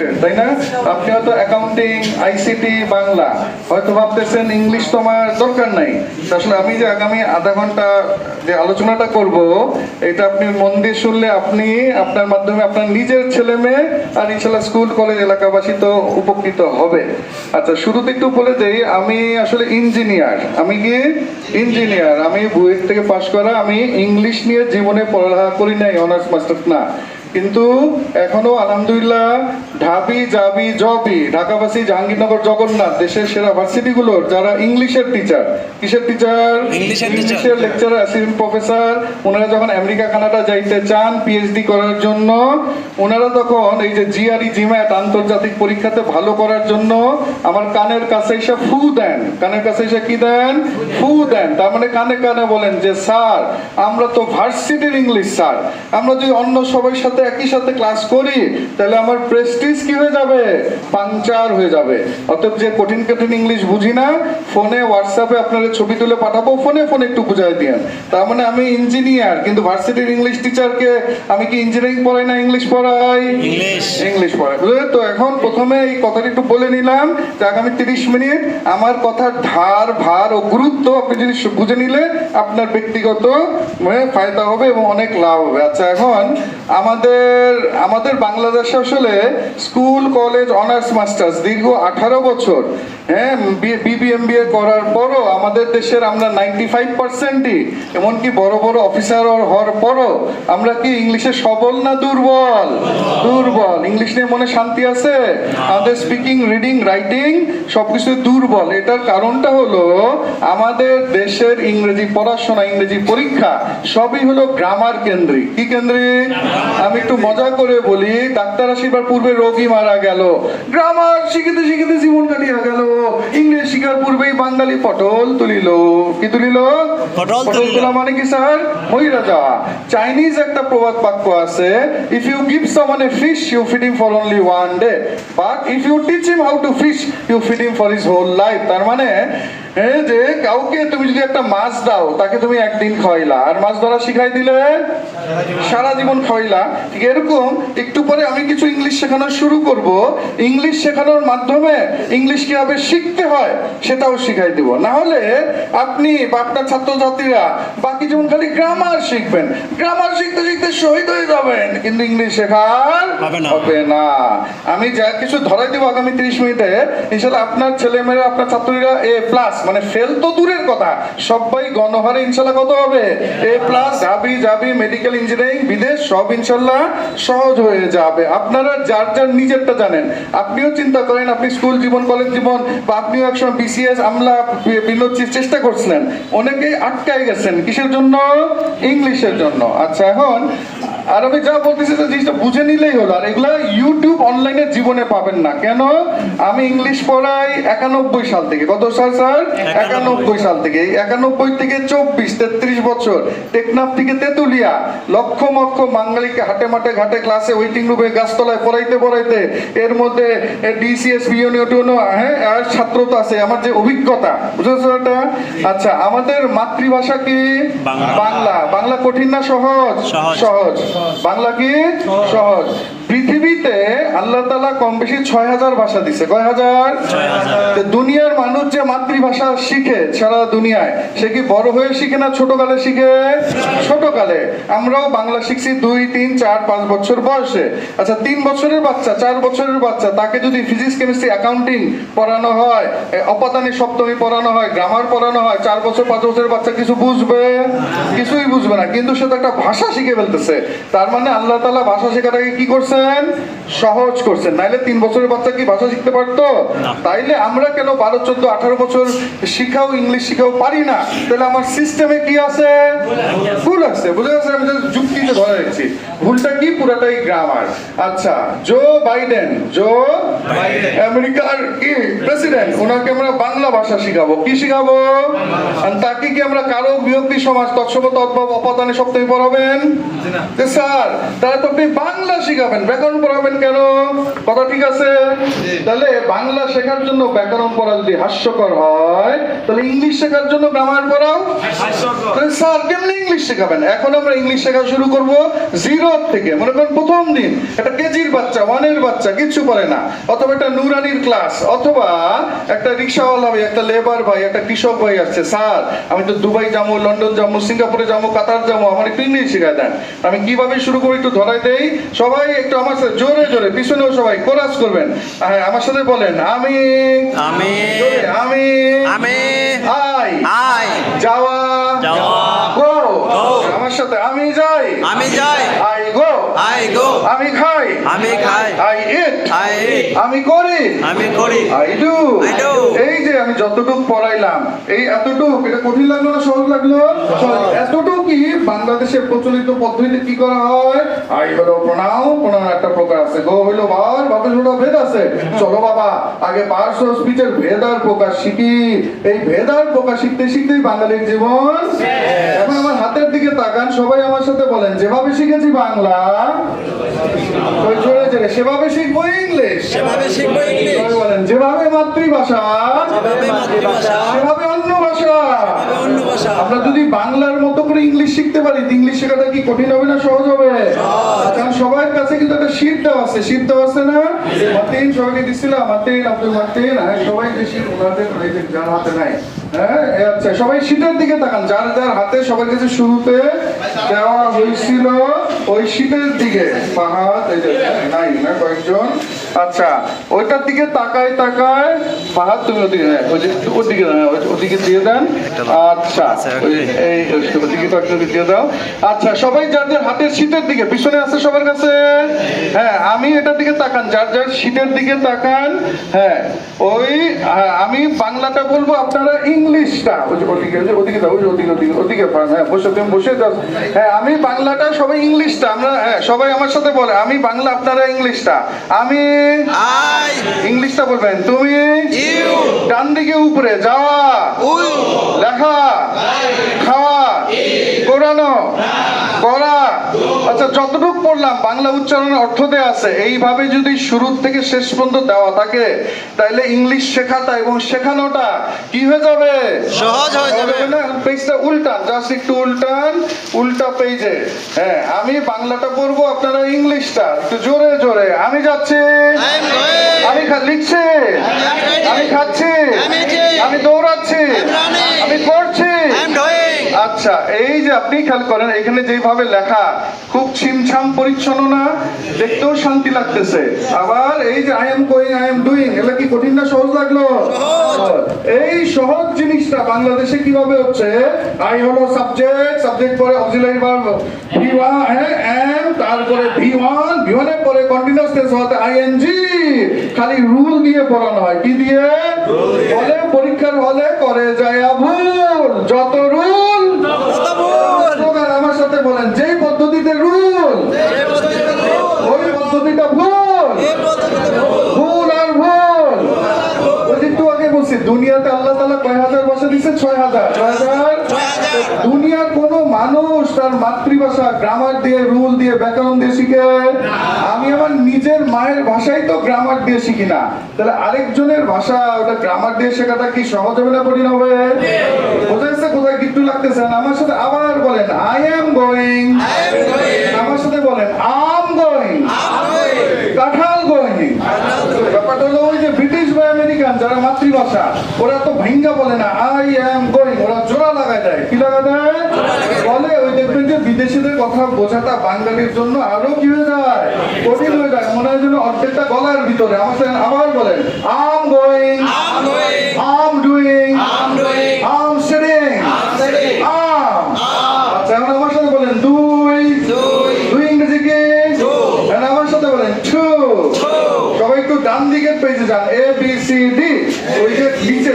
তাই না? আপনি হয়তো অ্যাকাউন্টিং আইসিটি বাংলা। হয়তো ভাবতেছেন ইংলিশ দরকার নাই। আসলে আমি যে আগামী আধা ঘণ্টা যে আলোচনাটা করব, এটা আপনি মন দিয়ে শুনলে আপনি আপনার মাধ্যমে আপনার নিজের ছেলে মেয়ে আর ইনশাল্লাহ স্কুল, কলেজ, এলাকাবাসী তো উপকৃত হবে। আচ্ছা শুরুতে একটু বলে দেই, আমি আসলে ইঞ্জিনিয়ার আমি কি ইঞ্জিনিয়ার আমি বুয়েট থেকে পাশ করা, আমি ইংলিশ নিয়ে জীবনে পড়ালেখা করি নাই অনার্স মাস্টার্স না। কিন্তু এখনও আলহামদুলিল্লাহ ঢাবি জাবি জবি ঢাকাবাসী জাহাঙ্গীরনগর জগন্নাথ দেশের সেরা ভার্সিটিগুলোর যারা ইংলিশের টিচার কিসের টিচার ইংলিশের লেকচারার অ্যাসিস্ট্যান্ট প্রফেসর ওনারা যখন আমেরিকা কানাডা যাইতে চান পিএইচডি করার জন্য ওনারা তখন এই যে জিআরই জিম্যাট আন্তর্জাতিক পরীক্ষাতে ভালো করার জন্য আমার কানের কাছে এসে ফু দেন। কানের কাছে এসে কি দেন? ফু দেন। তার মানে কানে কানে বলেন যে স্যার আমরা তো ভার্সিটির ইংলিশ স্যার। আমরা যদি অন্য সবাই সাথে একই সাথে ক্লাস করি তাহলে আমার প্রেস্টিজ কি হয়ে যাবে? পাংচার হয়ে যাবে। অতএব যে কঠিন কঠিন ইংলিশ বুঝি না ফোনে হোয়াটসঅ্যাপে আপনাদের ছবি তুলে পাঠাবো ফোনে ফোনে একটু বুঝাই দিয়েন তার মানে আমি ইঞ্জিনিয়ার কিন্তু ভার্সিটির ইংলিশ টিচারকে আমি কি ইঞ্জিনিয়ারিং পড়াই না ইংলিশ পড়াই? ইংলিশ। ইংলিশ পড়াই। বুঝলে তো? এখন প্রথমে এই কথাটা একটু বলে নিলাম যে আগামী তিরিশ মিনিট আমার কথার ধার ভার ও গুরুত্ব আপনি যদি বুঝে নিলে আপনার ব্যক্তিগত মানে ফায়দা হবে এবং অনেক লাভ হবে। আচ্ছা এখন আমাদের আমাদের বাংলাদেশে আসলে স্কুল, কলেজ, অনার্স, মাস্টার্স দীর্ঘ আঠারো বছর। হ্যাঁ বিবিএমবিএ করার পরও আমাদের দেশের আমরা নাইনটি ফাইভ পার্সেন্টই এমনকি বড় বড় অফিসার হওয়ার পরও আমরা কি ইংলিশে সবল না দুর্বল? দুর্বল। ইংলিশ নিয়ে মনে শান্তি আছে? আমাদের স্পিকিং রিডিং রাইটিং সবকিছু দুর্বল। এটার কারণটা হলো আমাদের দেশের ইংরেজি পড়াশোনা, ইংরেজি পরীক্ষা সবই হলো গ্রামার কেন্দ্রিক। কি কেন্দ্রিক? আমি একটু মজা করে বলি ডাক্তার আসিবার পূর্বে রোগী মারা গেল। গ্রামার শিখিতে শিখিতে জীবন কাটিয়া গেল। ইংরেজ শিখার পূর্বেই বাঙালি পটল তুলিল। কি তুলিল? পটল তোলা মানে কি স্যার? মহিলা যাওয়া চাইনিজ একটা প্রবাদ বাক্য আছে if you give someone a fish you feed him for only one day but if you teach him how to fish you feed him for his whole life তার মানে এই যে কাউকে তুমি যদি একটা মাছ দাও তাকে তুমি একদিন খাওয়াইলা আর মাছ ধরা শিখাই দিলে? সারা জীবন খাওয়াইলা ঠিক এরকম একটু পরে আমি কিছু ইংলিশ শেখানো শুরু করব। ইংলিশ শেখানোর মাধ্যমে ইংলিশ কীভাবে শিখতে হয় সেটাও শিখাই দিব। না হলে আপনি বা আপনার ছাত্রছাত্রীরা বাকি যেমন খালি গ্রামার শিখবেন। গ্রামার শিখতে শিখতে শহীদ হয়ে যাবেন কিন্তু ইংলিশ শেখার হবে না। হবে না। আমি যা কিছু ধরাই দিব আগামী তিরিশ মিনিটে ইনশাল্লাহ আপনার ছেলেমেয়েরা আপনার ছাত্রীরা এ প্লাস মানে ফেল তো দূরের কথা। সবাই গণহারে ইনশাল্লাহ কত হবে? এ প্লাস যাবি যাবি মেডিকেল ইঞ্জিনিয়ারিং বিদেশ, সব ইনশাল্লাহ সহজ হয়ে যাবে। আপনারা যার যার নিজেরটা জানেন। আপনিও চিন্তা করেন, আপনি স্কুল জীবন কলেজ জীবন, বা আপনিও একসময় বিসিএস আমলা বি- বিভিন্ন চে- চেষ্টা করছিলেন। অনেকেই আটকায় গেছেন। কিসের জন্য? ইংলিশের জন্য। আচ্ছা এখন আর আমি যা বলতেছি যে জিনিসটা বুঝে নিলেই হলো। আর এগুলা ইউটিউব অনলাইনে জীবনে পাবেন না। কেন? আমি ইংলিশ পড়াই একানব্বই সাল থেকে। কত সাল, স্যার? একানব্বই সাল থেকে এই একানব্বই থেকে চব্বিশ তেত্রিশ বছর। টেকনাফ থেকে তেতুলিয়া লক্ষ লক্ষ বাঙালিকে হাটে মাঠে ঘাটে ক্লাসে ওয়েটিং রুমে গাছতলায় পড়াইতে পড়াইতে এর মধ্যে ডিসিএস হ্যাঁ আর ছাত্র তো আছে আমার যে অভিজ্ঞতা। বুঝেছ এটা আচ্ছা আমাদের মাতৃভাষা কি? বাংলা। বাংলা। কঠিন না সহজ। সহজ। বাংলা কি? সহজ। পৃথিবীতে আল্লাহ তালা কম বেশি ছয় হাজার ভাষা দিছে। কয় হাজার দুনিয়ার মানুষ যে মাতৃভাষা শিখে সারা দুনিয়ায় সে কি বড় হয়ে শিখে না ছোটকালে শিখে? ছোটকালে। আমরাও বাংলা শিখছি দুই তিন চার পাঁচ বছর বয়সে। আচ্ছা তিন বছরের বাচ্চা চার বছরের বাচ্চা তাকে যদি ফিজিক্স কেমিস্ট্রি অ্যাকাউন্টিং পড়ানো হয় অপাতানি সপ্তমী পড়ানো হয় গ্রামার পড়ানো হয় চার বছর পাঁচ বছরের বাচ্চা কিছু বুঝবে? কিছুই বুঝবে না। কিন্তু সে তো একটা ভাষা শিখে ফেলতেছে। তার মানে আল্লাহ তালা ভাষা শেখাটাকে কি করছেন সহজ করছেন। নাইলে তিন বছরের বাচ্চা কি ভাষা শিখতে পারতো? তাইলে আমরা কেন বারো চোদ্দ আঠারো বছর শিখাও ইংলিশ শিখাও পারি না? তাহলে আমার সিস্টেমে কি আছে? ভুল আছে। বুঝে গেছে আমি যুক্তিতে ধরে রাখছি। ভুলটা কি? পুরাটাই গ্রামার আচ্ছা জো বাইডেন জো আমেরিকার কি? প্রেসিডেন্ট ওনাকে আমরা বাংলা ভাষা শিখাবো। কি শিখাবো? তাকে কি আমরা কারও বিভক্তি সমাজ তৎসবত অথবা অপাদানে সপ্তমী পড়াবেন? স্যার তাহলে তো আপনি বাংলা শিখাবেন। ব্যাকরণ পড়াবেন কেন? কথা ঠিক আছে? তাহলে বাংলা শেখার জন্য ব্যাকরণ পড়া যদি হাস্যকর হয় তাহলে ইংলিশ শেখার জন্য গ্রামার পড়াও। তাহলে স্যার কেমনি ইংলিশ শেখাবেন? এখন আমরা ইংলিশ শেখা শুরু করব জিরো থেকে। মনে করেন প্রথম দিন একটা কেজির বাচ্চা ওয়ানের বাচ্চা কিচ্ছু পারে না। অথবা একটা নুরানির ক্লাস অথবা একটা রিক্সাওয়ালা ভাই একটা লেবার ভাই একটা কৃষক ভাই আসছে স্যার আমি তো দুবাই যাব লন্ডন যাব সিঙ্গাপুরে যাব কাতার যাব আমার একটু ইংলিশ শেখায় দেন। আমি কীভাবে শুরু করি একটু ধরাই দেই। সবাই একটু আমার সাথে জোরে জোরে পিছনেও সবাই কোরাস করবেন। আমার সাথে বলেন আমি আমি আমি আমি আই আই যাওয়া গো Go. আমার সাথে আমি যাই আমি যাই আই আই গো। আমি খাই। আমি খাই। আই ইট আই ইট আমি করি। আমি করি। I do I do. এই যে আমি যতটুকু পড়াইলাম এই এতটুকু এটা কঠিন লাগল না সহজ লাগল। এতটুকু কি? বাংলাদেশের প্রচলিত পদ্ধতিতে কি করা হয়? আই হলো প্রণাম প্রণাম একটা প্রকার আছে। গো হইল বার বাপে ছোট ভেদ আছে। চলো বাবা আগে পার্শ্ব স্পিচের ভেদ আর প্রকাশ শিখি। এই ভেদ আর প্রকাশ শিখতে শিখতেই বাঙালির জীবন এখন আমার হাতের দিকে তাকান সবাই আমার সাথে বলেন যেভাবে শিখেছি বাংলা ওই জোরে জোরে সেভাবে শিখব ইংলিশ। সেভাবে শিখব ইংলিশ। বলেন যেভাবে মাতৃভাষা সেভাবে অন্য ভাষা। আমরা যদি বাংলার মতো করে ইংলিশ শিখতে পারি ইংলিশ শেখাটা কি কঠিন হবে না সহজ হবে? কারণ সবার কাছে কিন্তু একটা শীত দেওয়া আছে শীত দেওয়া আছে না? মার্টিন সবাইকে দিচ্ছিলাম মার্টিন আব্দুল মার্টিন হ্যাঁ শীত ওনাদের যার হাতে নাই। হ্যাঁ আচ্ছা সবাই শীতের দিকে তাকান। যার যার হাতে সবার কাছে শুরুতে দেওয়া হয়েছিল ওই শীতের দিকে। পাহাড় নাই কয়েকজন। আচ্ছা ওইটার দিকে তাকায় তাকায় পাহাড় তুমি ওদিকে হ্যাঁ ওদিকে হ্যাঁ, ওদিকে দিয়ে দেন। আচ্ছা ওই- এই ওদিকে দিয়ে দাও। আচ্ছা সবাই যার যার হাতের শীতের দিকে পিছনে আছে সবার কাছে? হ্যাঁ আমি এটার দিকে তাকান যার যার শীতের দিকে তাকান হ্যাঁ ওই হ্যাঁ, আমি বাংলাটা বলব আপনারা ইংলিশটা। ওদিকে ওদিকে দাও ওদিকে ওদিকে ওদিকে হ্যাঁ বসে তুমি বসে যাও। হ্যাঁ আমি বাংলাটা সবাই ইংলিশটা আমরা হ্যাঁ সবাই আমার সাথে বলে আমি বাংলা আপনারা ইংলিশটা। আমি আই। ইংলিশটা বলবেন। তুমি ইউ। ডান দিকে উপরে যাওয়া। লেখা। খাওয়া। কোরানো করা আচ্ছা যতটুকু পড়লাম বাংলা উচ্চারণের অর্থ দেয়া আছে এইভাবে যদি শুরু থেকে শেষ পর্যন্ত দেওয়া থাকে তাইলে ইংলিশ শেখাটা এবং শেখানোটা কি হয়ে যাবে? সহজ হয়ে যাবে। না? পেজটা উল্টান জাস্ট একটু উল্টান উল্টা পেজে। হ্যাঁ আমি বাংলাটা পড়ব আপনারা ইংলিশটা একটু জোরে জোরে। আমি যাচ্ছি. আমি লিখছি। আমি খাচ্ছি। আমি দৌড়াচ্ছি। আমি পড়ছি। আচ্ছা এই যে আপনি খেয়াল করেন এখানে যেভাবে লেখা খুব ছিমছাম পরিচ্ছন্ন না? দেখতেও শান্তি লাগতেছে। আবার এই যে I am going I am doing এগুলো কি কঠিন না সহজ লাগল? এই সহজ জিনিসটা বাংলাদেশে কীভাবে হচ্ছে? আই হলো সাবজেক্ট সাবজেক্ট পরে auxiliary verb V one am তারপরে ভি ওয়ান ভি ওয়ানের পরে কন্টিনিউয়াস টেন্স হতে আই এন জি খালি রুল দিয়ে পড়ানো হয়। কি দিয়ে? বলে পরীক্ষার হলে করে যায় ভুল যত রুল কত ভুল স্লোগান আমার সাথে বলেন যেই পদ্ধতিতে রুল এই পদ্ধতিতে ভুল ওই পদ্ধতিটা ভুল এই পদ্ধতিতে ভুল ভুল আর ভুল ওই যে একটু আগে বলছি দুনিয়াতে আল্লাহ তাআলা কয় হাজার ভাষা দিচ্ছে ছয় হাজার ছয় হাজার ছয় হাজার। দুনিয়ার কোন মানুষ তার মাতৃভাষা গ্রামার দিয়ে রুল দিয়ে ব্যাকরণ দিয়ে শিখে আমি আমার নিজের মায়ের ভাষাই তো গ্রামার দিয়ে শিখি না। তাহলে আরেকজনের ভাষা ওটা গ্রামার দিয়ে শেখাটা কি সহজ হবে না কঠিন হবে? বোঝা যাচ্ছে কোথায় গিট্টু লাগতেছে? না আমার সাথে আবার বলেন আই এম গোয়িং. আমার সাথে বলেন আম গোয়িং কাঁঠাল গোয়িং ব্যাপারটা হলো ওই যে ব্রিটিশ বা আমেরিকান যারা মাতৃভাষা ওরা তো ভাঙ্গা বলে না আই এম গোয়িং ওরা জোড়া লাগায় দেয়। কি লাগা দেয় বলে ওই দেখবেন যে বিদেশিদের কথা বোঝাটা বাঙালির জন্য আরও কি হয়ে যায়? কঠিন হয়ে যায়। মনে হয় যেন অর্ধেকটা গলার ভিতরে। আমার আবার বলেন I'm going I'm doing I'm sitting I'm I'm আচ্ছা এখন আমার সাথে বলেন দুই দুই দুই ইংরেজি কি? আমার সাথে বলেন টু সবাই একটু ডান দিকের পেজে যান। এ বি সি ডি ওই যে নিচে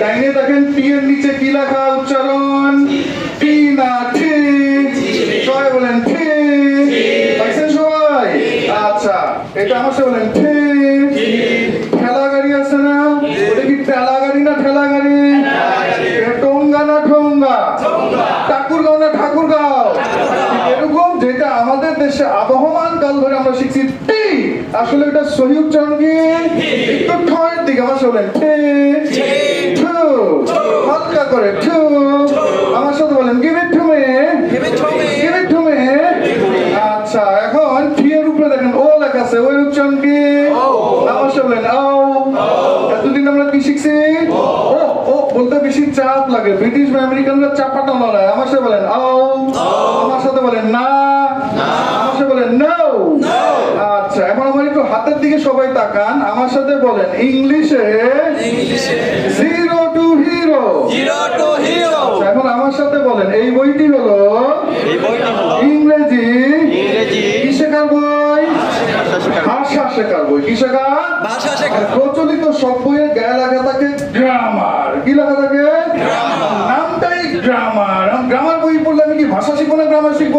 ডাইনে দেখেন টি এর নিচে কি লেখা উচ্চারণ? এটা আমার সাথে বলেন ঠেলা গাড়ি আছে না? ওটা কি ঠেলা গাড়ি না ঠেলা গাড়ি? টঙ্গা না ঠোঙ্গা? ঠাকুরগাঁও না ঠাকুরগাঁও? এরকম যেটা আমাদের দেশে আবহমান কাল ধরে আমরা শিখছি আসলে এটা সহি উচ্চারণ কি? একটু ঠয়ের দিকে আমার সাথে বলেন হালকা করে আমার সাথে বলেন give it to me Give it to me. Give it to me আচ্ছা এখন টি এর উপরে দেখেন ও লেখা আছে ওই উচ্চারণ কি আমার সাথে বলেন ও এতদিন আমরা কি শিখছি ও ও বলতে বেশি চাপ লাগে। ব্রিটিশ বা আমেরিকানরা চাপাটা নড়ায় আমার সাথে বলেন ও আমার সাথে বলেন না আমার সাথে বলেন নো আচ্ছা এখন আমার একটু হাতের দিকে সবাই তাকান। আমার সাথে বলেন ইংলিশে জিরো টু হিরো এখন আমার সাথে বলেন এই বইটি হলো ইংরেজি কি শেখার বই। ভাষা শেখার বই। কি শেখা ভাষা শেখার প্রচলিত সব বইয়ের গায়ে লাগা থাকে গ্রামার কি লাগা থাকে? গ্রামার গ্রামার বই পড়লে আমি কি ভাষা শিখব না গ্রামার শিখব?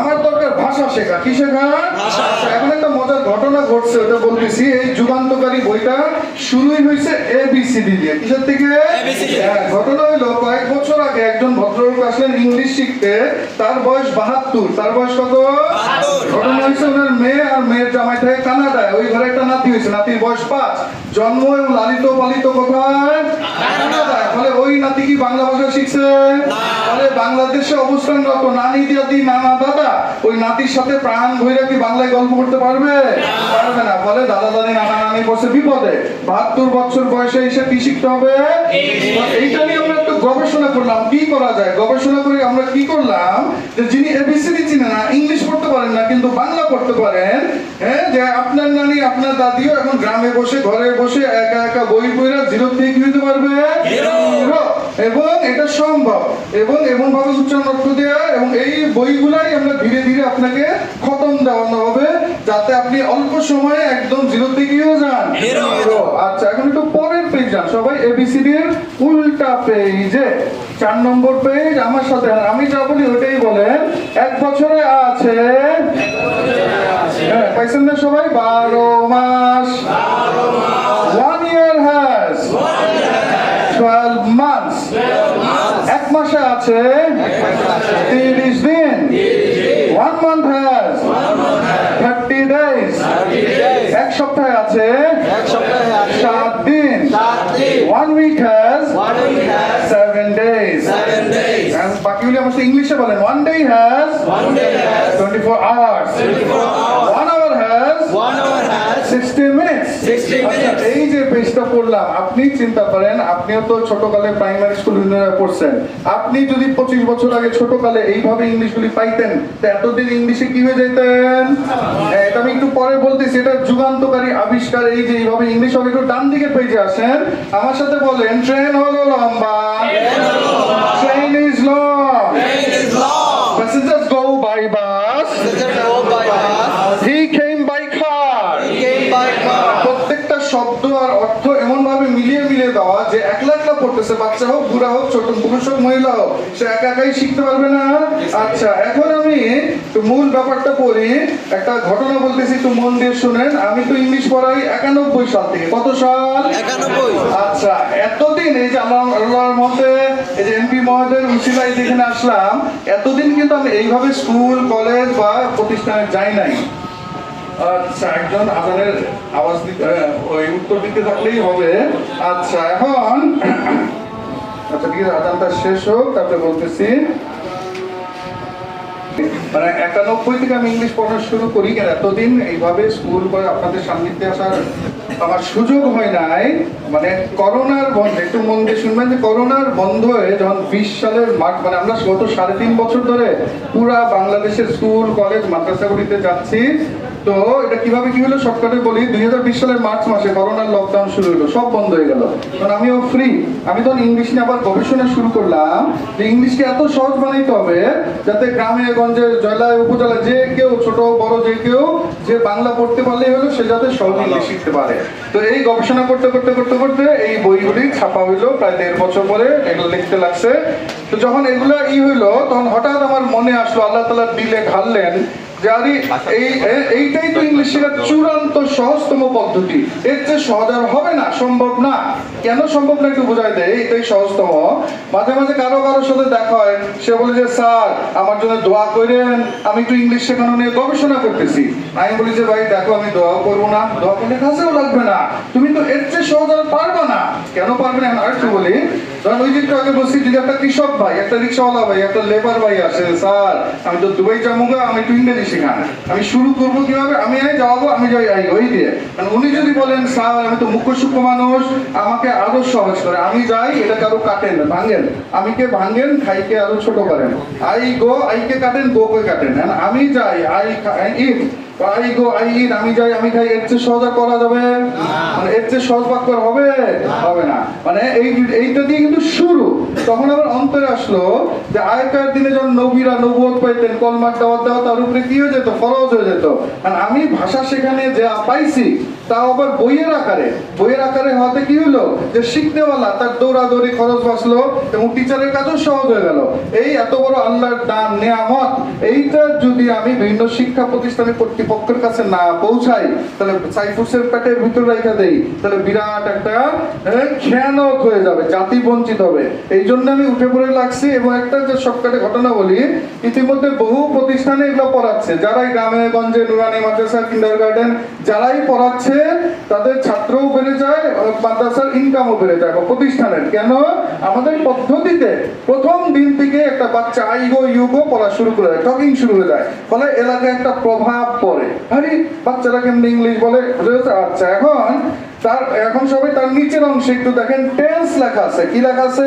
আমার দরকার ভাষা শেখা। কি শেখা? আচ্ছা, এখন একটা মজার ঘটনা ঘটছে ওটা বলতেছি। এই যুগান্তকারী বইটা শুরুই হয়েছে এ এবিসিডি দিয়ে। কিসের থেকে? হ্যাঁ, ঘটনা হইল কয়েক বছর আগে একজন ভদ্রলোক আসলেন ইংলিশ শিখতে। তার বয়স বাহাত্তর। তার বয়স কত? ঘটনা হয়েছে ওনার মেয়ে আর মেয়ের জামাই থাকে কানাডায়। ওই ঘরে একটা নাতি হয়েছে নাতির বয়স পাঁচ। জন্ম এবং লালিত পালিত কোথায়। ওই নাতি কি বাংলা ভাষা শিখছে? ফলে বাংলাদেশে অবস্থানরত নানি, দাদি, নানা, দাদা, ওই নাতির সাথে প্রাণ ভৈরা কি বাংলায় গল্প করতে পারবে? পারবে না। ফলে দাদা, দাদি, নানা, নানি বসে বিপদে। বাহাত্তর বছর বয়সে এসে কি শিখতে হবে? এইটা নিয়ে আমরা গবেষণা করলাম কি করা যায়? গবেষণা করে আমরা কি করলাম যে যিনি এবিসিডি চিনে না ইংলিশ পড়তে পারেন না কিন্তু বাংলা পড়তে পারেন হ্যাঁ যে আপনার নানি আপনার দাদিও এখন গ্রামে বসে ঘরে বসে একা একা বই পড়া জিরো থেকে হতে পারবে। এবং এটা সম্ভব। এবং এমন ভাবে উচ্চারণ অর্থ দেওয়া এবং এই বইগুলাই আমরা ধীরে ধীরে আপনাকে খতম দেওয়ানো হবে যাতে আপনি অল্প সময়ে একদম জিরো থেকেও যান। আচ্ছা এখন একটু পেজ যান। সবাই এবিসিডির উল্টা পেজে চার নম্বর পেজ আমার সাথে আমি যা বলি ওটাই বলেন। এক বছরে আছে হ্যাঁ পাইছেন না সবাই? বারো মাস। One year has twelve months এক মাসে আছে তিরিশ দিন। One month has thirty days এক সপ্তাহে আছে এক সপ্তাহে আছে সাত দিন সাত দিন one week has one week has seven days seven days বাকিগুলি আমার সাথে ইংলিশে বলেন one day has one day has twenty four hours one hour has one hour has sixty minutes 60 minutes। এই যে পেজটা পড়লাম আপনি চিন্তা করেন আপনিও তো ছোটকালে প্রাইমারি স্কুল ইউনিয়নে পড়ছেন। আপনি যদি পঁচিশ বছর আগে ছোটকালে এইভাবে ইংলিশগুলি পাইতেন তো এতদিন ইংলিশে কি হয়ে যেতেন এটা আমি একটু পরে বলতেছি এটা যুগান্তকারী আবিষ্কার এই যে এইভাবে ইংলিশ হবে একটু ডান দিকে পেজে আসেন। আমার সাথে বলেন ট্রেন হলো লম্বা। ট্রেন ইজ একলা বাচ্চা হোক বুড়া হোক ছোট পুরুষ হোক মহিলা হোক সে একা একাই শিখতে পারবে না? আচ্ছা এখন আমি মূল ব্যাপারটা পড়ি একটা ঘটনা বলতেছি একটু মন দিয়ে শুনেন। আমি তো ইংলিশ পড়াই একানব্বই সাল থেকে। কত সাল? একানব্বই। আচ্ছা এতদিন এই যে আমার আল্লাহর মতে এই যে এমপি মহোদয়ের উসিলায় যেখানে আসলাম এতদিন কিন্তু আমি এইভাবে স্কুল কলেজ বা প্রতিষ্ঠানে যাই নাই। আচ্ছা একজন আজানের আওয়াজ দিতে ওই উত্তর দিতে থাকলেই হবে। আচ্ছা এখন আচ্ছা ঠিক আছে, আজানটা শেষ হোক, তারপরে বলতেছি। মানে একানব্বই থেকে আমি ইংলিশ পড়া শুরু করি কেন এতদিন এইভাবে স্কুল করে আপনাদের সান্নিধ্যে আসার আমার সুযোগ হয় নাই। মানে করোনার বন্ধ, একটু মন দিয়ে শুনবেন যে করোনার বন্ধ হয়ে যখন বিশ সালের মার্চ মানে আমরা গত সাড়ে তিন বছর ধরে পুরা বাংলাদেশের স্কুল, কলেজ, মাদ্রাসাগুলিতে যাচ্ছি। তো এটা কীভাবে কি হলো? শর্টকাটে বলি দুই হাজার বিশ সালের মার্চ মাসে করোনার লকডাউন শুরু হলো সব বন্ধ হয়ে গেল। কারণ আমিও ফ্রি আমি তখন ইংলিশ নিয়ে আবার গবেষণা শুরু করলাম যে ইংলিশকে এত সহজ বানাইতে হবে যাতে গ্রামে গঞ্জে জেলায় উপজেলা যে কেউ ছোট বড় যে কেউ যে বাংলা পড়তে পারলেই হলো সে যাতে সহজ ইংলিশ শিখতে পারে। তো এই গবেষণা করতে করতে করতে করতে এই বইগুলি ছাপা হইল প্রায় দেড় বছর পরে এগুলো লিখতে লাগছে। তো যখন এগুলো ই হইল তখন হঠাৎ আমার মনে আসলো আল্লাহ তালা দিলে ঘাললেন এইটাই তো ইংলিশ চূড়ান্ত সহজতম পদ্ধতি। এর চেয়ে সহজ আর হবে না, সম্ভব না। কেন সম্ভব না একটু বোঝাই দেয়? এটাই সহজতম। মাঝে মাঝে কারও কারোর সাথে দেখা হয়, সে বলে যে, স্যার, আমার জন্য দোয়া করেন। আমি একটু ইংলিশ শেখানো নিয়ে গবেষণা করতেছি। আমি বলি যে, ভাই, দেখো, আমি দোয়া করব না। দোয়া করলে কাছেও লাগবে না। তুমি তো এর চেয়ে সহজ পারবে না। কেন পারবে না? আর একটু বলি ওই আগে একটা কৃষক ভাই, একটা রিক্সাওয়ালা ভাই, একটা লেবার ভাই স্যার, আমি তো দুবাই আমি আমি শুরু করব কীভাবে? আমি যাব আমি যাই আই ওই দিয়ে। মানে উনি যদি বলেন, স্যার, আমি তো মুখ্য সূক্ষ্ম মানুষ, আমাকে আরও সহজ করে, আমি যাই, এটা কারও কাটেন ভাঙেন। আমি কে ভাঙেন খাইকে আরও ছোট করেন। আই গো, আই কে কাটেন, গো কে কাটেন। And আমি যাই, আই আই গো আইন আমি যাই আমি খাই এর চেয়ে সহজ করা যাবে? মানে এর চেয়ে সহজ বাক্য হবে? হবে না। মানে এই এইটা দিয়ে কিন্তু শুরু। তখন আবার অন্তরে আসলো যে আগেকার দিনে যখন নবীরা নবুয়ত পাইতেন কলমার দাওয়াত দেওয়া তার উপরে কি হয়ে যেত? ফরজ হয়ে যেত। আর আমি ভাষা সেখানে যা পাইছি তাও আবার বইয়ের আকারে। বইয়ের আকারে হওয়াতে কি হলো যে শিখতেওয়ালা তার দৌড়াদৌড়ি খরচ বাঁচলো এবং টিচারের কাজও সহজ হয়ে গেল। এই এত বড় আল্লাহর দান, নেয়ামত, এইটা যদি আমি বিভিন্ন শিক্ষা প্রতিষ্ঠানের কর্তৃপক্ষের কাছে না পৌঁছাই, তাহলে সাইফুসের পেটের ভিতর রেখে দেই, তাহলে বিরাট একটা খেয়ানত হয়ে যাবে, জাতি বঞ্চিত হবে। এই জন্য আমি উঠে পড়ে লাগছি এবং একটা যে শর্টকাটে ঘটনা বলি, ইতিমধ্যে বহু প্রতিষ্ঠানে এগুলো পড়াচ্ছে। যারাই গ্রামে, গঞ্জে, নুরানি মাদ্রাসা কিন্ডার গার্ডেন যারাই পড়াচ্ছে তাদের ছাত্রও বেড়ে যায় মাদ্রাসার ইনকামও বেড়ে যায়, বা প্রতিষ্ঠানের। কেন? আমাদের পদ্ধতিতে প্রথম দিন থেকে একটা বাচ্চা আইগো ইউগো পড়া শুরু করে দেয় টকিং শুরু হয়ে যায়। ফলে এলাকায় একটা প্রভাব পড়ে। আরে, বাচ্চারা কেমনি ইংলিশ বলে? বুঝতে? আচ্ছা এখন তার, এখন সবাই তার নিচের অংশে একটু দেখেন টেন্স লেখা আছে। কি লেখা আছে?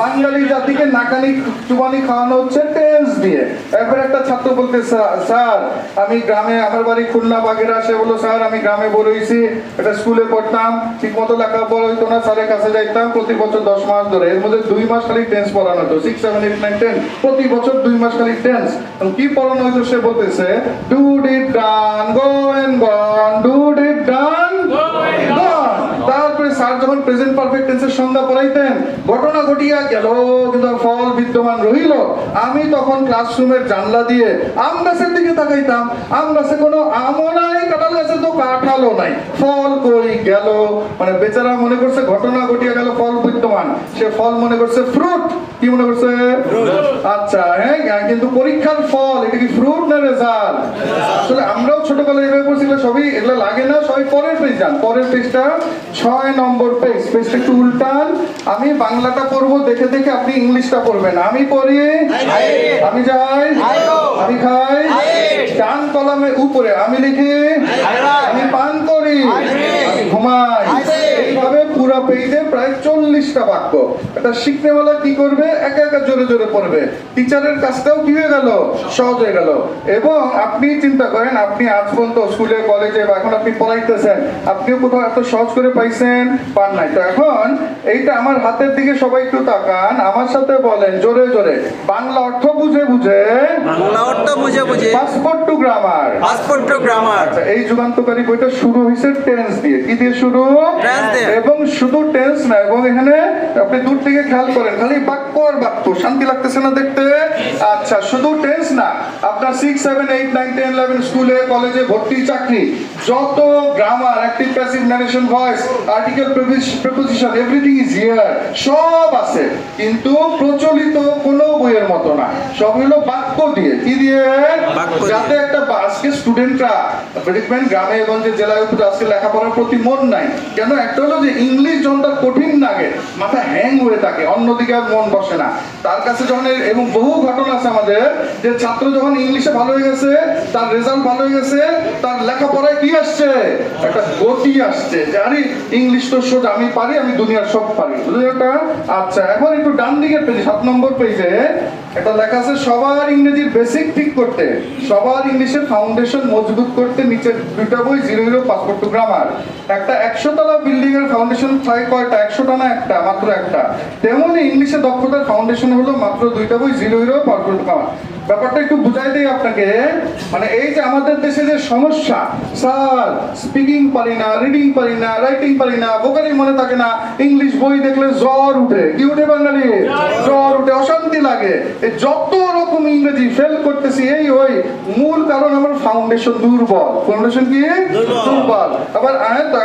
বাঙালি জাতিকে নাকানি, চুবানি খাওয়ানো হচ্ছে টেন্স দিয়ে। এরপর একটা ছাত্র বলতে স্যার, আমি গ্রামে, আমার বাড়ি খুলনা বাগেরা সে বলল, স্যার, আমি গ্রামে বড় হয়েছি একটা স্কুলে পড়তাম ঠিক মতো লেখাপড়া হইতো না, স্যারের কাছে যাইতাম প্রতি বছর দশ মাস ধরে। এর মধ্যে দুই মাস খালি টেন্স পড়ানো হতো। Six seven eight nine ten প্রতি বছর দুই মাস খালি টেন্স কি পড়ানো হতো সে বলতেছে do did done go and gone do did done present perfect টেন্সের সংজ্ঞা পড়াইতেন। ঘটনা ঘটিয়া গেল, কিন্তু ফল বিদ্যমান রহিল। আমি তখন ক্লাসরুমের জানলা দিয়ে আম গাছের দিকে তাকাইতাম। আম গাছে কোনো আমও নাই, কাঁঠাল গাছে তো কাঁঠালও নাই। ফল কই গেল। মানে বেচারা মনে করছে ঘটনা ঘটিয়া গেল, ফল বিদ্যমান। সে ফল মনে করছে ফ্রুট কি মনে করছে? আচ্ছা হ্যাঁ কিন্তু পরীক্ষার ফল, এটা কি ফ্রুট না রেজাল্ট আসলে আমরাও ছোটবেলায় এভাবে পড়ছিলাম, সবই এগুলো লাগে না, সবাই পরের পেজ যান। পরের পেজটা ছয় নম্বর পেজ পেজটা একটু উল্টান। আমি বাংলাটা পড়ব, দেখে দেখে আপনি ইংলিশটা পড়বেন। আমি পড়ি, আমি যাই, আমি খাই, ডান কলামে উপরে, আমি লিখি, আমি পান করি। ঘুমাই এইভাবে পুরা পেজে প্রায় চল্লিশটা বাক্য। এটা শিখনেওয়ালা কি করবে? একা একা জোরে জোরে পড়বে। টিচারের কাজটাও কি হয়ে গেল? সহজ হয়ে গেল। এবং আপনি চিন্তা করেন আপনি আজ পর্যন্ত স্কুলে কলেজে বা এখন আপনি পড়াইতেছেন আপনিও কোথাও এত সহজ করে পাইছেন? পান নাই। তো এখন এইটা আমার হাতের দিকে সবাই একটু তাকান। আমার সাথে বলেন জোরে জোরে। বাংলা অর্থ বুঝে বুঝে বাংলা অর্থ বুঝে বুঝে। Passport to grammar passport to grammar আচ্ছা এই যুগান্তকারী বইটা শুরু হয়েছে টেন্স দিয়ে। কি দিয়ে শুরু। এবং শুধু টেন্স না এবং এখানে আপনি দূর থেকে খেয়াল করেন খালি বাক্য আর বাক্য শান্তি লাগতেছে না দেখতে? আচ্ছা শুধু টেন্স না আপনার six seven eight nine ten eleven স্কুলে কলেজে ভর্তি চাকরি যত grammar active passive narration voice article preposition everything is here সব আছে। কিন্তু প্রচলিত কোনো বইয়ের মতো না। সব হলো বাক্য দিয়ে। কি দিয়ে? যাতে একটা আজকে স্টুডেন্টরা গ্রামে গঞ্জে জেলায় উপরে আজকে লেখাপড়ার প্রতি মন নাই। কেন? একটা হলো যে ইংলিশ যখন কঠিন লাগে, মাথা হ্যাং হয়ে থাকে, অন্যদিকে আর মন বসে না। তার কাছে যখন এবং বহু ঘটনা আছে আমাদের, যে ছাত্র যখন ইংলিশে ভালো হয়ে গেছে, তার রেজাল্ট ভালো হয়ে গেছে, তার লেখাপড়ায় কি আসছে? একটা গতি আসছে যে, আরে, ইংলিশ তো সোজা, আমি পারি, আমি দুনিয়ার সব পারি। ওটা আচ্ছা এখন একটু ডান দিকের পেজে সাত নম্বর পেজে একটা লেখা আছে, সবার ইংরেজির বেসিক ঠিক করতে, সবার ইংলিশের ফাউন্ডেশন মজবুত করতে নিচের দুইটা বই zero zero passport to grammar একটা একশো তলা বিল্ডিং এর ফাউন্ডেশন প্রায় কয়টা? একশোটা না একটা? মাত্র একটা। তেমনি ইংলিশে দক্ষতার ফাউন্ডেশন হলো মাত্র দুইটা বই zero hero part two grammar ব্যাপারটা একটু বুঝাই দিই আপনাকে। মানে এই যে আমাদের দেশে যে সমস্যা স্যার স্পিকিং পারি না রিডিং পারি না রাইটিং পারি না ভোকালি মনে থাকে না ইংলিশ বই দেখলে জ্বর উঠে। কি উঠে বাঙালি? জ্বর উঠে অশান্তি লাগে। এই যত রকম ইংরেজি ফেল করতেছি এই ওই মূল কারণ আমার ফাউন্ডেশন দুর্বল। ফাউন্ডেশন কি? দুর্বল। আবার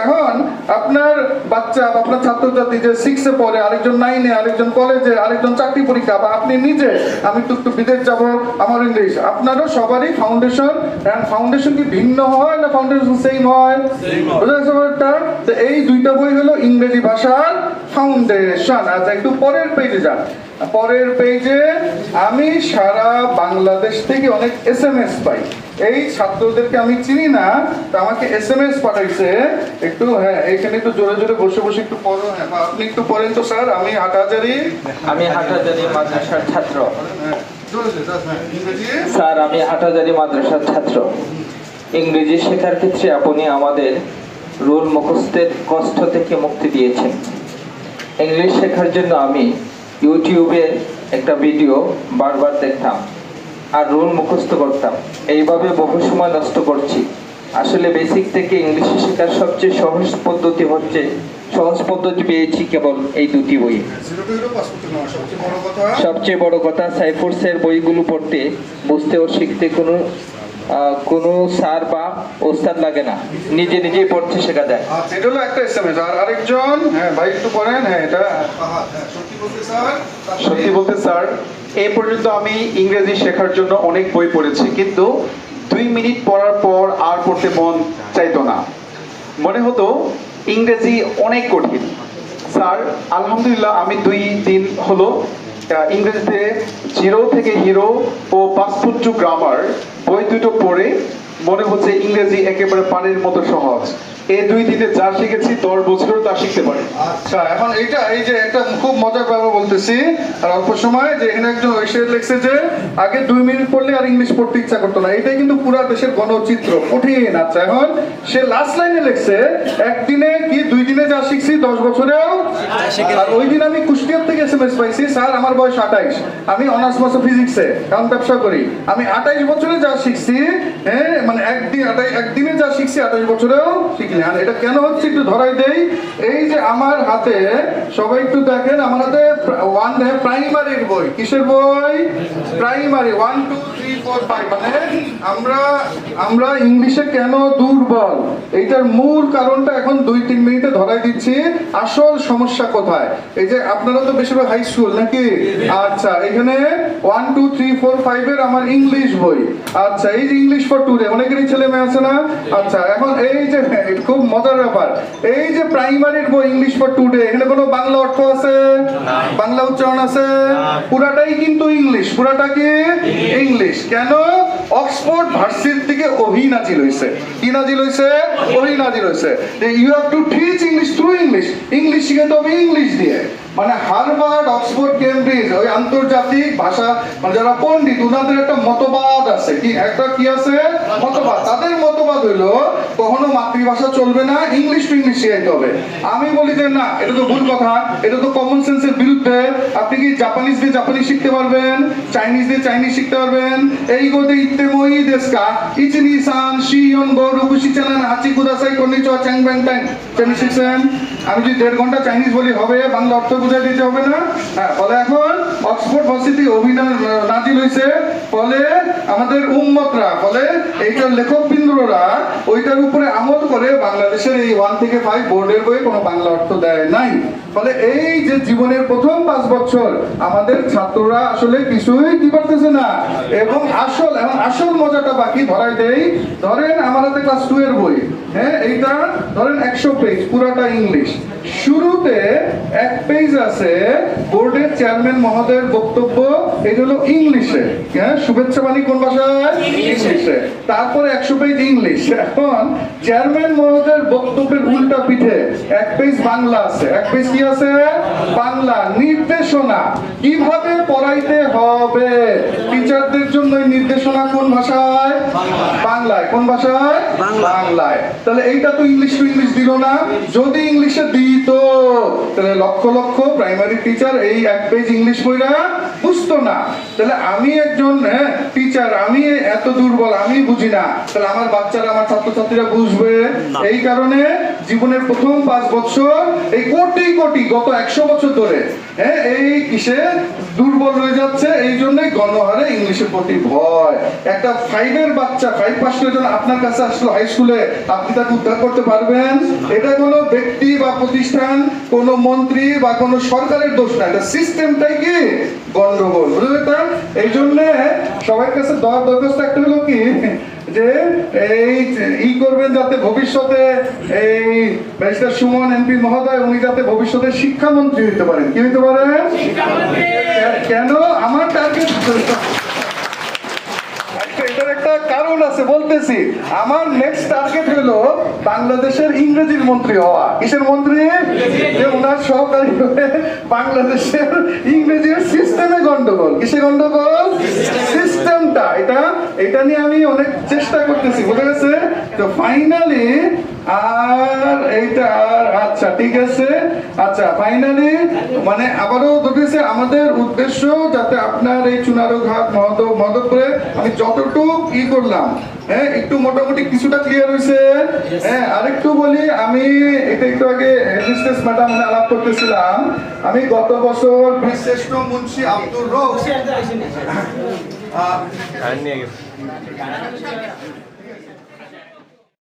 এখন আপনার বাচ্চা বা আপনার ছাত্রছাত্রী যে সিক্সে পড়ে আরেকজন নাইনে আরেকজন কলেজে আরেকজন চাকরি পরীক্ষা বা আপনি নিজে আমি তো একটু বিদেশ যাব আমার ইংলিশ আপনারও সবারই ফাউন্ডেশন ফাউন্ডেশন কি ভিন্ন হয় না ফাউন্ডেশন সেম হয়? বুঝা গেছে ব্যাপারটা? তো এই দুইটা বই হলো ইংরেজি ভাষার ফাউন্ডেশন আচ্ছা একটু পরের পেজে যান। পরের পেজে আমি সারা বাংলাদেশ থেকে অনেক এস এম এস পাই। এই ছাত্রদেরকে আমি চিনি না তো আমাকে এস এম এস পাঠাইছে। একটু হ্যাঁ এখানে একটু জোরে জোরে বসে বসে একটু পড়ো। হ্যাঁ আপনি একটু পড়েন তো স্যার আমি হাটহাজারি। আমি হাটহাজারি মাদ্রাসার ছাত্র। হ্যাঁ, স্যার, ইংরেজি? স্যার আমি হাটহাজারি মাদ্রাসার ছাত্র। ইংরেজি শেখার ক্ষেত্রে আপনি আমাদের রুল মুখস্থের কষ্ট থেকে মুক্তি দিয়েছেন। ইংলিশ শেখার জন্য আমি ইউটিউবে একটা ভিডিও বারবার দেখতাম আর রুল মুখস্থ করতাম। এইভাবে বহু সময় নষ্ট করছি। আসলে বেসিক থেকে ইংলিশ শেখার সবচেয়ে সহজ পদ্ধতি হচ্ছে সহজ পদ্ধতি পেয়েছি কেবল এই দুটি বই। সবচেয়ে বড় কথা, সাইফোর্সের বইগুলো পড়তে বুঝতে ও শিখতে কোনো কোনো স্যার বা ওস্তাদ লাগে না। নিজে নিজেই পড়তে শেখা যায়। আচ্ছা এটা হলো একটা এস এম এস আর আরেকজন হ্যাঁ ভাই একটু পড়েন। হ্যাঁ এটা সত্যি বলতে স্যার তারপরে- সত্যি বলতে স্যার এই পর্যন্ত আমি ইংরেজি শেখার জন্য অনেক বই পড়েছি, কিন্তু দুই মিনিট পড়ার পর আর পড়তে মন চাইতো না। মনে হতো ইংরেজি অনেক কঠিন। স্যার, আলহামদুলিল্লাহ আমি দুই দিন হলো ইংরেজিতে জিরো থেকে হিরো ও টু গ্রামার বই দুটো পড়ে মনে হচ্ছে ইংরেজি একেবারে পানির মতো সহজ। এই দুই দিনে যা শিখেছি দশ বছরেও তা শিখতে পারি। আচ্ছা এখন এইটা এই যে একটা খুব মজার ব্যাপার বলতেছি আর অল্প সময় যে এখানে একজন ঐশ্বর লিখছে যে আগে দুই মিনিট পড়লে আর ইংলিশ পড়তে ইচ্ছা করতো না। এটাই কিন্তু পুরা দেশের গণচিত্র কঠিন। আচ্ছা এখন সে লাস্ট লাইনে লিখছে একদিনে কি দুই দিনে যা শিখছি দশ বছরেও? আর ওই দিন আমি কুষ্টিয়ার থেকে এস পাইছি স্যার আমার বয়স আঠাইশ। আমি অনার্স মাসে ফিজিক্সে কারণ ব্যবসা করি। আমি আঠাইশ বছরে যা শিখছি হ্যাঁ মানে একদিন আঠাই একদিনে যা শিখছি আঠাইশ বছরেও এটা কেন হচ্ছে একটু ধরাই দেই? এই যে আমার হাতে, সবাই একটু দেখেন, আমার হাতে ওয়ান প্রাইমারির বই। কিসের বই? Primary one two three four five মানে আমরা আমরা ইংলিশে কেন দুর্বল? এইটার মূল কারণটা এখন দুই, তিন মিনিটে ধরাই দিচ্ছি। আসল সমস্যা কোথায়? এই যে আপনারা তো বেশিরভাগ হাই স্কুল নাকি? আচ্ছা এখানে one two three four five এর আমার ইংলিশ বই। আচ্ছা এই যে ইংলিশ ফর টুডে অনেকেরই ছেলে মেয়ে আছে না? আচ্ছা এখন এই যে খুব মজার ব্যাপার। এই যে প্রাইমারির বই ইংলিশ ফর টুডে এখানে কোনো বাংলা অর্থ আছে? বাংলা উচ্চারণ আছে? পুরাটাই কিন্তু ইংলিশ পুরাটা কি ইংলিশ কেন? অক্সফোর্ড ভার্সির থেকে অভিনাজি লইছে হইছে। কি নাজিল হইছে? অভিনাজি লইছে হইছে। You have to teach English through English English শিখে তো ইংলিশ দিয়ে। মানে হার্ভার্ড, অক্সফোর্ড, কেমব্রিজ, ওই আন্তর্জাতিক ভাষা মানে যারা পণ্ডিত, ওনাদের একটা মতবাদ আছে। কি, একটা কি আছে? মতবাদ। তাদের মতবাদ হইল, কখনো মাতৃভাষা চলবে না, ইংলিশ টু ইংলিশ শিখাইতে হবে। আমি বলি যে, না, এটা তো ভুল কথা। এটা তো কমন সেন্সের বিরুদ্ধে। আপনি কি জাপানিজ দিয়ে জাপানিজ শিখতে পারবেন? চাইনিজ দিয়ে চাইনিজ শিখতে পারবেন? এই গোতে ইত্তে মই দেশকা। ইচিনি সান শিয়ন গো, রুকুশি চালান হাচি, কুদাসাই, কন্নিচুয়া চ্যাং। ব্যাং ট্যাং চাইনিজ শিখছেন? আমি যদি দেড় ঘণ্টা চাইনিজ বলি, হবে? বাংলা অর্থ বুঝাই দিতে হবে না। হ্যাঁ ফলে এখন অক্সফোর্ড ভার্সিটি অভিধান নাজিল হয়েছে। ফলে আমাদের উম্মতরা ফলে এইটার লেখক বিন্দুরা ওইটার উপরে আমল করে বাংলাদেশের এই ওয়ান থেকে ফাইভ বোর্ডের বই কোনো বাংলা অর্থ দেয় নাই। ফলে এই যে জীবনের প্রথম পাঁচ বছর, আমাদের ছাত্ররা আসলে কিছুই কি পারতেছে না। এবং আসল এবং আসল মজাটা বাকি, ধরাই দেই। ধরেন আমার হাতে ক্লাস টু এর বই। হ্যাঁ এইটা ধরেন একশো পেজ পুরাটা ইংলিশ শুরুতে এক পেজ আছে বোর্ডের চেয়ারম্যান মহোদয়ের বক্তব্য এটা হলো ইংলিশে। হ্যাঁ শুভেচ্ছা বাণী কোন ভাষায়? ইংলিশে। তারপরে একশো পেজ ইংলিশ। এখন চেয়ারম্যান মহোদয়ের বক্তব্যের উল্টা পিঠে এক পেজ বাংলা আছে। এক পেজ কি আছে? বাংলা। নির্দেশনা। কীভাবে পড়াইতে হবে? টিচারদের জন্য নির্দেশনা কোন ভাষায়? বাংলায়। কোন ভাষায়? বাংলায়। তাহলে এইটা তো ইংলিশ টু ইংলিশ দিল না। যদি ইংলিশে দিত তাহলে লক্ষ লক্ষ প্রাইমারি টিচার এই এক পেজ ইংলিশ বইটা বুঝতো না। তাহলে আমি একজন হ্যাঁ টিচার আমি এত দুর্বল আমি বুঝি না। তাহলে আমার বাচ্চারা আমার ছাত্রছাত্রীরা বুঝবে। এই কারণে জীবনের প্রথম পাঁচ বছর এই কোটি কোটি গত একশো বছর ধরে হ্যাঁ এই কিসে দুর্বল হয়ে যাচ্ছে এই জন্যই গণহারে ইংলিশের প্রতি ভয়। একটা ফাইভের বাচ্চা ফাইভ পাস করে যখন আপনার কাছে আসলো হাই স্কুলে আপনি তাকে উদ্ধার করতে পারবেন। এটা কোনো ব্যক্তি বা প্রতিষ্ঠান কোনো মন্ত্রী বা কোনো সরকারের দোষ না। এটা সিস্টেমটাই কি? গন্ডগোল। বুঝলেন এই জন্য সবার কাছে দর দরখাস্ত একটা হলো কি যে এই ই করবেন যাতে ভবিষ্যতে এই ব্যারিস্টার সুমন এমপি মহোদয় উনি যাতে ভবিষ্যতে শিক্ষামন্ত্রী হইতে পারেন। কি হইতে পারেন কেন? আমার টার্গেট এটার একটা কারণ আছে, বলতেছি। আমার নেক্সট টার্গেট হলো বাংলাদেশের ইংরেজির মন্ত্রী হওয়া। কিসের মন্ত্রী? যে ওনার সহকারী হয়ে বাংলাদেশের ইংরেজির সিস্টেমে গন্ডগোল। কিসে গন্ডগোল? সিস্টেমটা এটা এটা নিয়ে আমি অনেক চেষ্টা করতেছি বুঝে গেছে তো ফাইনালি আর এইটা আর আচ্ছা ঠিক আছে। আচ্ছা ফাইনালি মানে আবারও ধরেছে আমাদের উদ্দেশ্য যাতে আপনার এই চুনারো ঘাট মহদ মদত করে আমি যতটুকু ই করলাম হ্যাঁ একটু মোটামুটি কিছুটা ক্লিয়ার হয়েছে হ্যাঁ আরেকটু বলি আমি এটা একটু আগে হেডমিস্ট্রেস ম্যাডাম মানে আলাপ করতেছিলাম। আমি গত বছর বীরশ্রেষ্ঠ মুন্সি আব্দুর আহ,